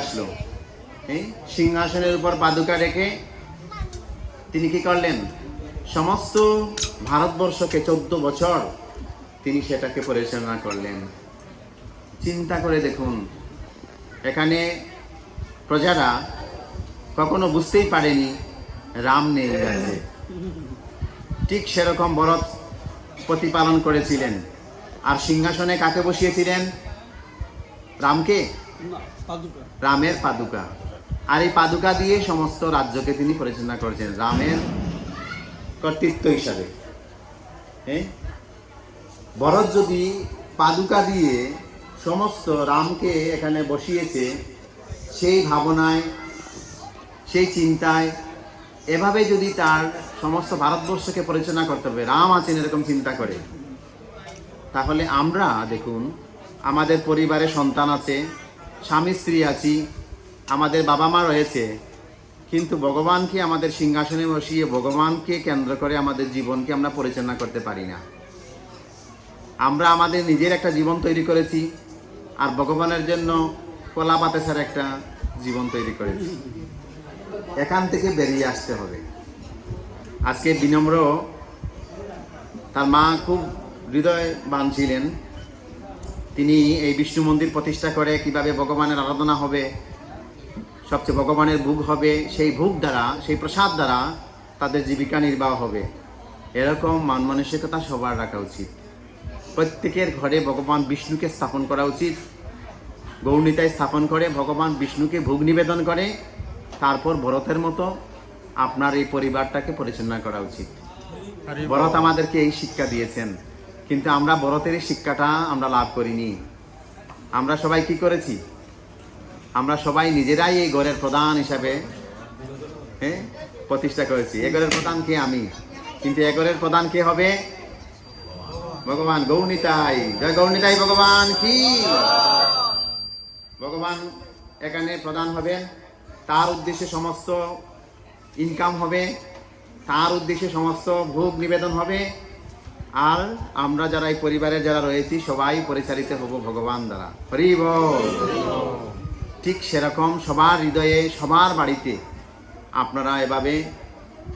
আসলো। এই সিংহাসনের উপর পাদুকা রেখে তিনি কি করলেন? সমস্ত ভারতবর্ষকে চোদ্দ বছর তিনি সেটাকে পরিচালনা করলেন। চিন্তা করে দেখুন, এখানে প্রজারা কখনো বুঝতেই পারেনি রাম নেই। রাজ্যে ঠিক সেরকম ভরত প্রতিপালন করেছিলেন। আর সিংহাসনে কাকে বসিয়েছিলেন? রামকে? রামের পাদুকা। আর এই পাদুকা দিয়ে সমস্ত রাজ্যকে তিনি পরিচালনা করেছেন রামের কর্তৃত্ব হিসাবে। হ্যাঁ? ভরত যদি পাদুকা দিয়ে সমস্ত রামকে এখানে বসিয়েছে, সেই ভাবনায়, সেই চিন্তায়, এভাবে যদি তার সমস্ত ভারতবর্ষকে পরিচালনা করতে হবে, রাম আছেন এরকম চিন্তা করে। তাহলে আমরা, দেখুন, আমাদের পরিবারে সন্তান আছে স্বামী, স্ত্রী আছি, আমাদের বাবা মা রয়েছে, কিন্তু ভগবানকে আমাদের সিংহাসনে বসিয়ে ভগবানকে কেন্দ্র করে আমাদের জীবনকে আমরা পরিচালনা করতে পারি না। আমরা আমাদের নিজের একটা জীবন তৈরি করেছি, আর ভগবানের জন্য কলা বাতাসার একটা জীবন তৈরি করেছি। এখান থেকে বেরিয়ে আসতে হবে। আজকে বিনম্র, তার মা খুব হৃদয়বান ছিলেন। তিনি এই বিষ্ণু মন্দির প্রতিষ্ঠা করে কীভাবে ভগবানের আরাধনা হবে সবচেয়ে ভগবানের ভোগ হবে সেই ভোগ দ্বারা সেই প্রসাদ দ্বারা তাদের জীবিকা নির্বাহ হবে। এরকম মান মানসিকতা সবার রাখা উচিত। প্রত্যেকের ঘরে ভগবান বিষ্ণুকে স্থাপন করা উচিত। গৌণিতায় স্থাপন করে ভগবান বিষ্ণুকে ভোগ নিবেদন করে। তারপর ভরতের মতো আপনার এই পরিবারটাকে পরিচালনা করা উচিত। ভরত আমাদেরকে এই শিক্ষা দিয়েছেন। কিন্তু আমরা এই শিক্ষাটা আমরা লাভ করিনি। আমরা সবাই কি করেছি? আমরা সবাই নিজেরাই এই ঘরের প্রধান হিসাবে হ্যাঁ প্রতিষ্ঠা করেছি। এ ঘরের প্রধান কে আমি? কিন্তু এ ঘরের প্রধান কে হবে? ভগবান গৌনিতাই জয় গৌনিতাই ভগবান কি? ভগবান এখানে প্রধান হবে। তার উদ্দেশ্যে সমস্ত ইনকাম হবে। তার উদ্দেশ্যে সমস্ত ভোগ নিবেদন হবে। আর আমরা যারা এই পরিবারের যারা রয়েছি, সবাই পরিচালিত হব ভগবান দ্বারা। হরি ঠিক সেরকম সবার হৃদয়ে, সবার বাড়িতে আপনারা এভাবে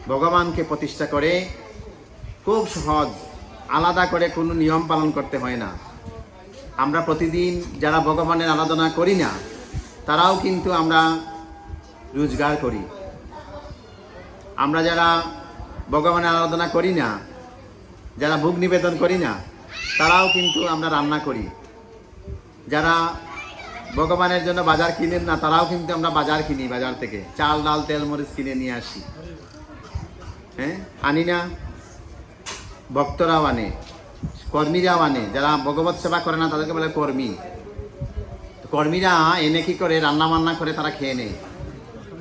ভগবানকে প্রতিষ্ঠা করে খুব সহজ, আলাদা করে কোনো নিয়ম পালন করতে হয় না। আমরা প্রতিদিন যারা ভগবানের আরাধনা করি না, তারাও কিন্তু আমরা রোজগার করি। আমরা যারা ভগবানের আরাধনা করি না যারা ভোগ নিবেদন করি না, তারাও কিন্তু আমরা রান্না করি। যারা ভগবানের জন্য বাজার কিনেন না, তারাও কিন্তু আমরা বাজার কিনি বাজার থেকে। চাল, ডাল, তেল, মরিচ কিনে নিয়ে আসি। হ্যাঁ? আনি না? ভক্তরাও আনে, কর্মীরাও আনে। যারা ভগবত সেবা করে না, তাদেরকে বলে কর্মী। কর্মীরা এনে কি করে রান্না বান্না করে তারা খেয়ে নেয়।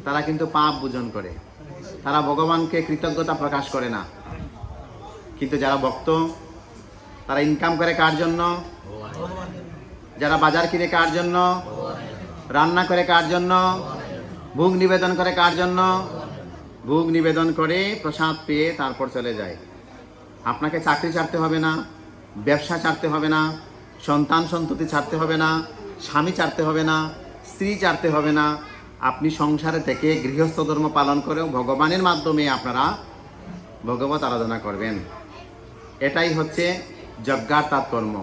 তারা কিন্তু পাপ পূজন করে। তারা ভগবানকে কৃতজ্ঞতা প্রকাশ করে না। কিন্তু যারা ভক্ত, তারা ইনকাম করে কার জন্য? যারা বাজার কিনে কার জন্য? রান্না করে কার জন্য? ভোগ নিবেদন করে কার জন্য? ভোগ নিবেদন করে প্রসাদ পেয়ে তারপর চলে যায়। আপনাকে চাকরি ছাড়তে হবে না, ব্যবসা ছাড়তে হবে না, সন্তান সন্ততি ছাড়তে হবে না, স্বামী ছাড়তে হবে না, স্ত্রী ছাড়তে হবে না। আপনি সংসারে থেকে গৃহস্থ ধর্ম পালন করেও ভগবানের মাধ্যমে আপনারা ভগবত আরাধনা করবেন। এটাই হচ্ছে যজ্ঞার তাৎকর্ম